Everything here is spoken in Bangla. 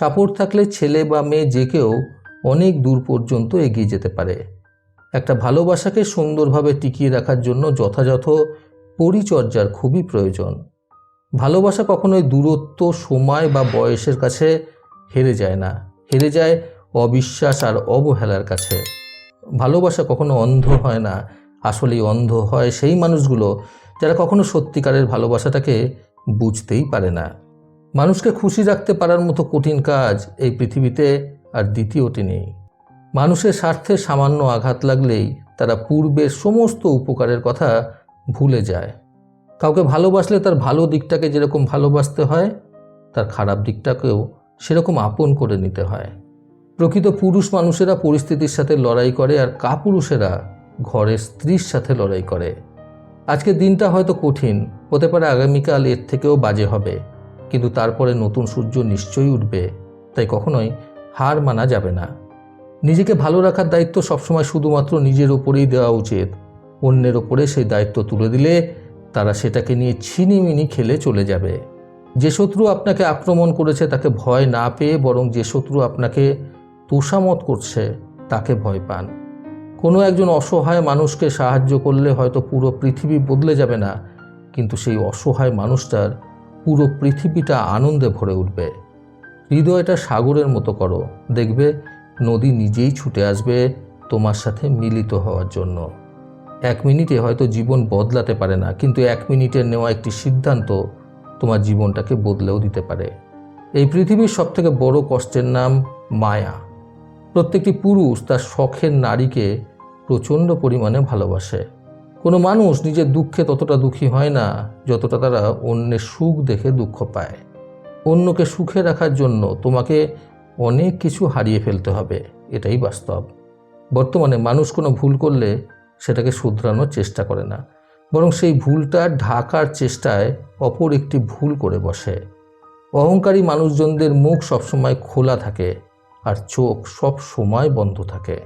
সাপোর্ট থাকলে ছেলে বা মেয়ে যে কেউ অনেক দূর পর্যন্ত এগিয়ে যেতে পারে। একটা ভালোবাসাকে সুন্দরভাবে টিকিয়ে রাখার জন্য যথাযথ পরিচর্যার খুবই প্রয়োজন। ভালোবাসা কখনোই দূরত্ব, সময় বা বয়সের কাছে হেরে যায় না। হেরে যায় অবিশ্বাস আর অবহেলার কাছে। ভালোবাসা কখনো অন্ধ হয় না। আসলেই অন্ধ হয় সেই মানুষগুলো যারা কখনো সত্যিকারের ভালোবাসাটাকে বুঝতেই পারে না। মানুষকে খুশি রাখতে পারার মতো কঠিন কাজ এই পৃথিবীতে আর দ্বিতীয়টি নেই। মানুষের স্বার্থে সামান্য আঘাত লাগলেই তারা পূর্বের সমস্ত উপকারের কথা ভুলে যায়। কাউকে ভালোবাসলে তার ভালো দিকটাকে যেরকম ভালোবাসতে হয়, তার খারাপ দিকটাকেও সেরকম আপন করে নিতে হয়। প্রকৃত পুরুষ মানুষেরা পরিস্থিতির সাথে লড়াই করে আর কাপুরুষেরা ঘরের স্ত্রীর সাথে লড়াই করে। আজকের দিনটা হয়তো কঠিন, হতে পারে আগামীকাল এর থেকেও বাজে হবে। কিন্তু তারপরে নতুন সূর্য নিশ্চয়ই উঠবে, তাই কখনোই হার মানা যাবে না। নিজেকে ভালো রাখার দায়িত্ব সবসময় শুধুমাত্র নিজের ওপরেই দেওয়া উচিত। অন্যের ওপরে সেই দায়িত্ব তুলে দিলে তারা সেটাকে নিয়ে ছিনিমিনি খেলে চলে যাবে। যে শত্রু আপনাকে আক্রমণ করেছে তাকে ভয় না পেয়ে বরং যে শত্রু আপনাকে তোষামত করছে তাকে ভয় পান। কোনো একজন অসহায় মানুষকে সাহায্য করলে হয়তো পুরো পৃথিবী বদলে যাবে না, কিন্তু সেই অসহায় মানুষটার পুরো পৃথিবীটা আনন্দে ভরে উঠবে। হৃদয়টা সাগরের মতো করো। দেখবে, নদী নিজেই ছুটে আসবে তোমার সাথে মিলিত হওয়ার জন্য। এক মিনিটে হয়তো জীবন বদলাতে পারে না, কিন্তু এক মিনিটের নেওয়া একটি সিদ্ধান্ত তোমার জীবনটাকে বদলেও দিতে পারে। এই পৃথিবীর সবথেকে বড় কষ্টের নাম মায়া। প্রত্যেকটি পুরুষ তার শখের নারীকে প্রচণ্ড পরিমাণে ভালোবাসে। কোনো মানুষ নিজের দুঃখে ততটা দুঃখী হয় না যতটা তারা অন্যের সুখ দেখে দুঃখ পায়। অন্যকে সুখে রাখার জন্য তোমাকে অনেক কিছু হারিয়ে ফেলতে হবে, এটাই বাস্তব। বর্তমানে মানুষ কোনো ভুল করলে সেটাকে শুধরানোর চেষ্টা করে না, বরং সেই ভুলটা ঢাকার চেষ্টায় অপর একটি ভুল করে বসে। অহংকারী মানুষজনদের মুখ সবসময় খোলা থাকে আর চোখ সব সময় বন্ধ থাকে।